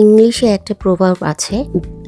ইংলিশে একটা প্রভাব আছে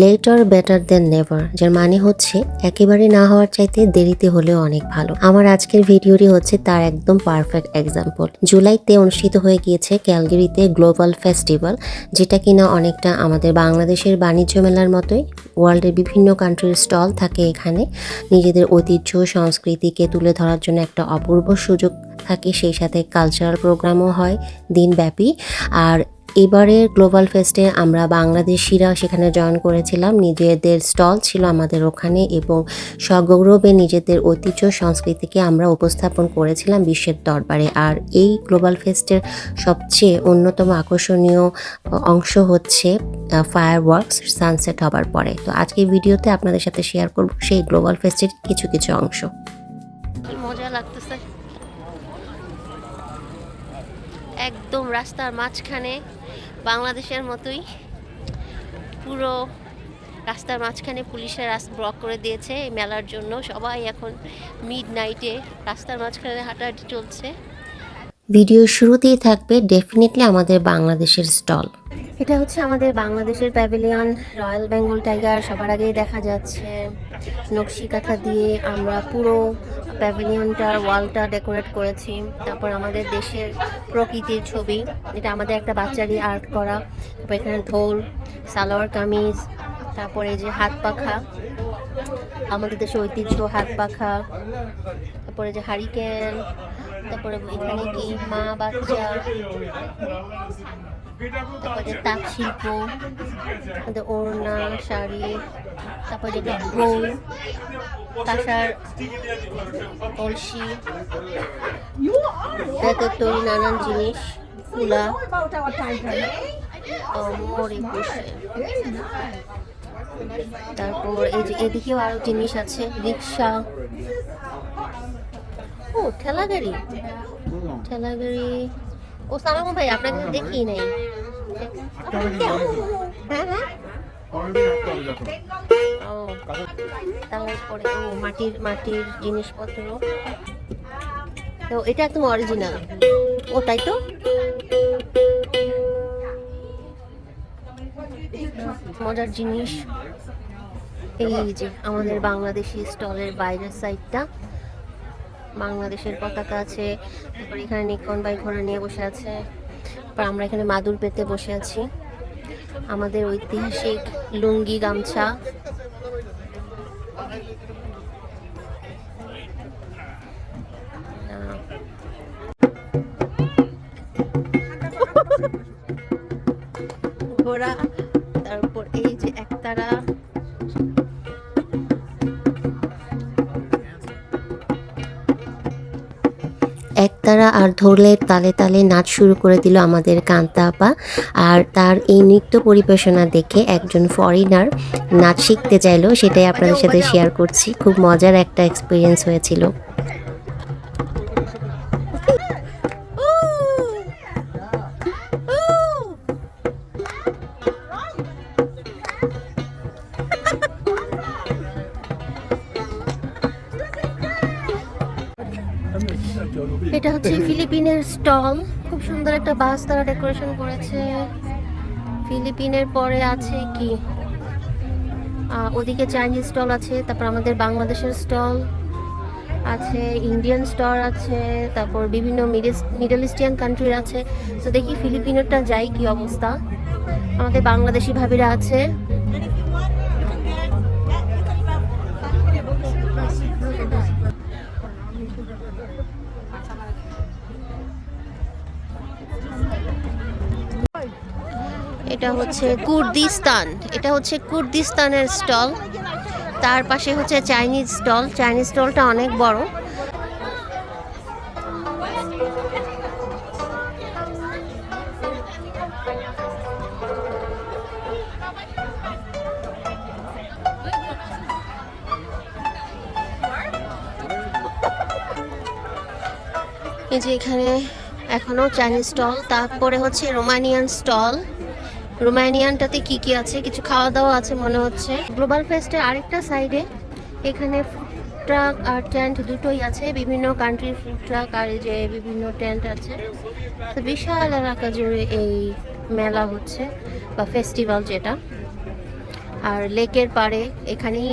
লেটার বেটার দেন নেভার যার মানে হচ্ছে একেবারে না হওয়ার চাইতে দেরিতে হলেও অনেক ভালো। আমার আজকের ভিডিওটি হচ্ছে তার একদম পারফেক্ট এক্সাম্পল জুলাইতে অনুষ্ঠিত হয়ে গিয়েছে ক্যালগেরিতে গ্লোবাল ফেস্টিভ্যাল যেটা কিনা অনেকটা আমাদের বাংলাদেশের বাণিজ্য মেলার মতোই ওয়ার্ল্ডের বিভিন্ন কান্ট্রির স্টল থাকে এখানে। নিজেদের ঐতিহ্য, সংস্কৃতিকে তুলে ধরার জন্য একটা অপূর্ব সুযোগ থাকে, সেই সাথে কালচারাল প্রোগ্রামও হয় দিনব্যাপী। আর এবারের গ্লোবাল ফেস্টে আমরা বাংলাদেশিরা সেখানে জয়েন করেছিলাম। নিজেদের স্টল ছিল আমাদের ওখানে এবং সগৌরবে নিজেদের ঐতিহ্য, সংস্কৃতিকে আমরা উপস্থাপন করেছিলাম বিশ্বের দরবারে। আর এই গ্লোবাল ফেস্টের সবচেয়ে অন্যতম আকর্ষণীয় অংশ হচ্ছে ফায়ার ওয়ার্কস সানসেট হবার পরে। তো আজকের ভিডিওতে আপনাদের সাথে শেয়ার করব সেই গ্লোবাল ফেস্টের কিছু কিছু অংশ। মজা লাগতেছে। একদম রাস্তার মাঝখানে বাংলাদেশের মতোই পুরো রাস্তার মাঝখানে পুলিশের রাস্তা ব্লক করে দিয়েছে এই মেলার জন্য। সবাই এখন মিড নাইটে রাস্তার মাঝখানে হাঁটাহাঁটি চলছে। ভিডিও শুরুতেই থাকবে ডেফিনেটলি আমাদের বাংলাদেশের স্টল এটা হচ্ছে আমাদের বাংলাদেশের প্যাভিলিয়ন রয়্যাল বেঙ্গল টাইগার সবার আগেই দেখা যাচ্ছে। নকশি কাঁথা দিয়ে আমরা পুরো প্যাভিলিয়নটার ওয়ালটা ডেকোরেট করেছি। তারপর আমাদের দেশের প্রকৃতির ছবি। এটা আমাদের একটা বাচ্চারই আর্ট করা। তারপর এখানে ঢোল, সালোয়ার কামিজ, তারপরে যে হাত পাখা। আমাদের দেশের ঐতিহ্য হাত পাখা। তারপরে যে হারিকেন তারপরে এখানে কি মা বাচ্চা তারপরে তাঁত শিল্প আমাদের ওড়না শাড়ি তারপর যেটা বউ তাসার কলসি বেতের তৈরি নানান জিনিস ফুলা মরে বসে তারপর এই যে এদিকেও আরও জিনিস আছে রিক্সা। ও ঠেলা গাড়ি ঠেলা গাড়ি ও সালাম ভাই আপনাকে তো দেখি নাই। তারপরে ও, মাটির মাটির জিনিসপত্র। তো এটা একদম অরিজিনাল ও, তাই তো? মজার জিনিস। এই যে আমাদের বাংলাদেশি স্টলের বাইরের সাইডটা বাংলাদেশের পতাকা আছে, তারপর এখানে নিকন বাই ঘোড়া নিয়ে বসে আছে, তারপর আমরা এখানে মাদুর পেতে বসে আছি। আমাদের ঐতিহাসিক লুঙ্গি গামছা। ঘোড়া, তারপর এই যে একতারা একতারা আর ধরলে তালে তালে নাচ শুরু করে দিল আমাদের কান্তা আপা। আর তার এই নৃত্য পরিবেশনা দেখে একজন ফরেনার নাচ শিখতে চাইলো, সেটাই আপনাদের সাথে শেয়ার করছি। খুব মজার একটা এক্সপিরিয়েন্স হয়েছিল। এটা হচ্ছে ফিলিপিনের স্টল। খুব সুন্দর একটা বাস তারা ডেকোরেশন করেছে। ফিলিপিনের পরে আছে কি? ওদিকে চাইনিজ স্টল আছে, তারপর আমাদের বাংলাদেশের স্টল আছে, ইন্ডিয়ান স্টল আছে, তারপর বিভিন্ন মিডল ইস্টিয়ান কান্ট্রির আছে। তো দেখি ফিলিপিনেরটা যাই কি অবস্থা। আমাদের বাংলাদেশি ভাবিরা আছে। এটা হচ্ছে কুর্দিস্তান। এটা হচ্ছে কুর্দিস্তানের স্টল। তার পাশে হচ্ছে চাইনিজ স্টল। চাইনিজ স্টলটা অনেক বড়। এই যে এখানে এখনও চাইনিজ স্টল। তারপরে হচ্ছে রোমানিয়ান স্টল। রোমানিয়ানটাতে কি কি আছে? কিছু খাওয়া দাওয়া আছে মনে হচ্ছে। গ্লোবাল ফেস্টের আরেকটা সাইডে এখানে ট্রাক আর টেন্ট দুটোই আছে। বিভিন্ন কান্ট্রির ফুড ট্রাক আর যে বিভিন্ন টেন্ট আছে। তো বিশাল এলাকা জুড়ে এই মেলা হচ্ছে বা ফেস্টিভ্যাল যেটা। আর লেকের পাড়ে এখানেই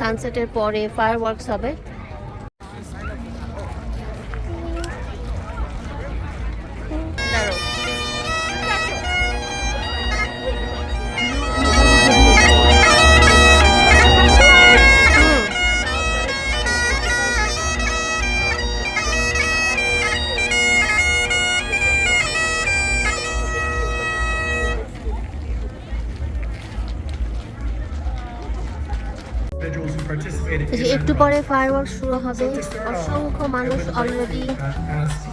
সানসেটের পরে ফায়ার ওয়ার্কস হবে। একটু পরে ফায়ার শুরু হবে অসংখ্য মানুষ অলরেডি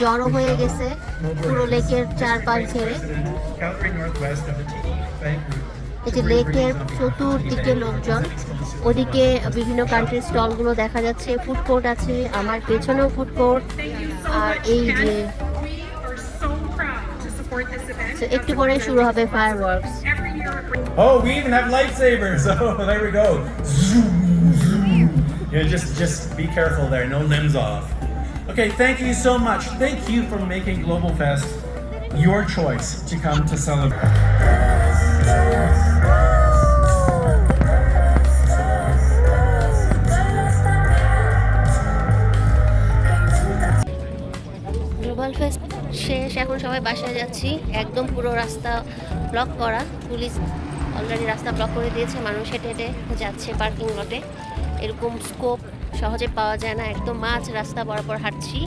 জড়ো হয়ে গেছে পুরো লেকের চারপাশ ঘেরে এটি লেকের চতুর্দিকে লোকজন ওদিকে বিভিন্ন কান্ট্রির স্টলগুলো দেখা যাচ্ছে ফুডকোর্ট আছে আমার পেছনেও ফুডকোর্ট আর এই যে একটু পরে শুরু হবে fireworks Oh, we even have lightsabers. Oh, there we go. Zoom. zoom. Yeah, just just be careful there. No limbs off. Okay, thank you so much. Thank you for making Global Fest your choice to come to celebrate. Global fest শেষ এখন সবাই বাসায় যাচ্ছি একদম পুরো রাস্তা block করা police already রাস্তা ব্লক করে দিয়েছে মানুষ হেঁটে হেঁটে যাচ্ছে পার্কিং লটে এরকম স্কোপ সহজে পাওয়া যায় না। একদম মাঝ রাস্তা বরাবর হাঁটছি।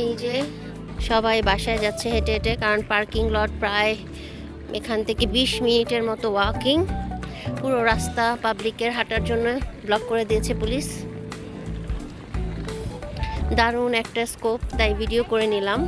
এই যে সবাই বাসায় যাচ্ছে হেঁটে হেঁটে, কারণ পার্কিং লট প্রায় এখান থেকে বিশ মিনিটের মতো ওয়াকিং পুরো রাস্তা পাবলিকের হাঁটার জন্য ব্লক করে দিয়েছে পুলিশ দারুণ একটা স্কোপ তাই ভিডিও করে নিলাম।